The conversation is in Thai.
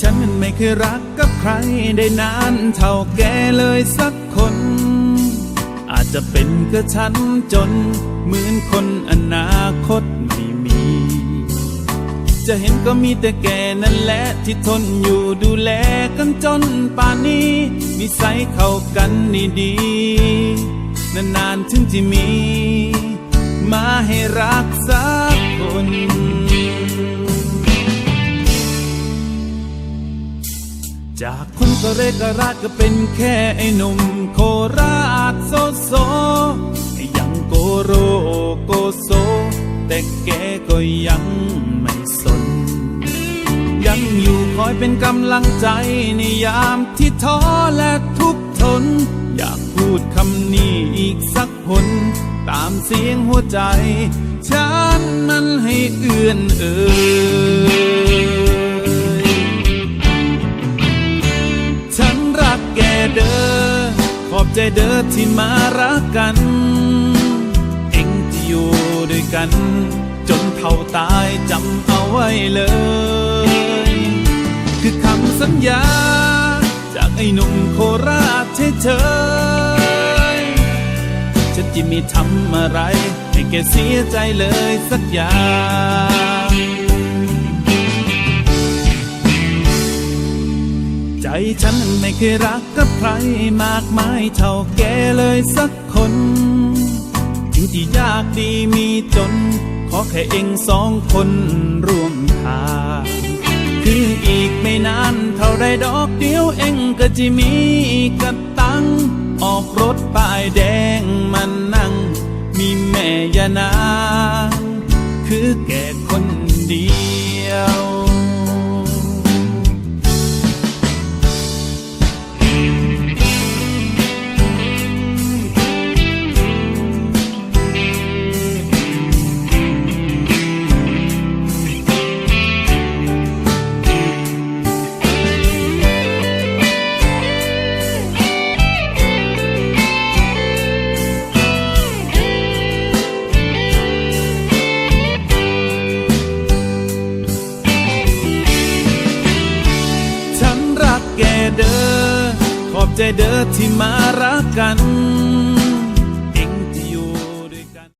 ฉันไม่เคยรักกับใครได้นานเท่าแกเลยสักคน อาจจะเป็นก็ฉันจน เหมือนคนอนาคตไม่มี จะเห็นก็มีแต่แกนั่นแหละที่ทนอยู่ดูแลกันจนป่านนี้นิสัยเข้ากันนี่ดี นานๆถึงจะมี มาให้รักสัก จากคนก็เรกราดก็เป็นแค่ไอ้หนุ่มโคราชโซโซไอ้ยังโกโรโกโซ แต่แกก็ยังไม่สน ยังอยู่คอยเป็นกำลังใจในยามที่ท้อและทุกข์ทน อยากพูดคำนี้อีกสักผล ตามเสียงหัวใจ ฉันมันให้เอื่อนเอ่ย ใจเด้อที่มารักกัน เองจะอยู่ด้วยกัน จนเท่าตายจำเอาไว้เลย คือคำสัญญา จากไอ้หนุ่มโคราชเฉยๆฉันจะไม่ทำอะไร ให้แกเสียใจเลยสักอย่าง ใจฉันไม่เคยรักกับใครมากมายเท่าแกเลยสักคนถึงที่ยากดีมีจน ขอแค่เองสองคนร่วมทางคืออีกไม่นานเท่าไรดอกเดียวเองก็จะมีกระตัง ออกรถป้ายแดงมันนั่ง มีแม่ยานางคือแก่คนเดียว ใจเด้อที่มารักกัน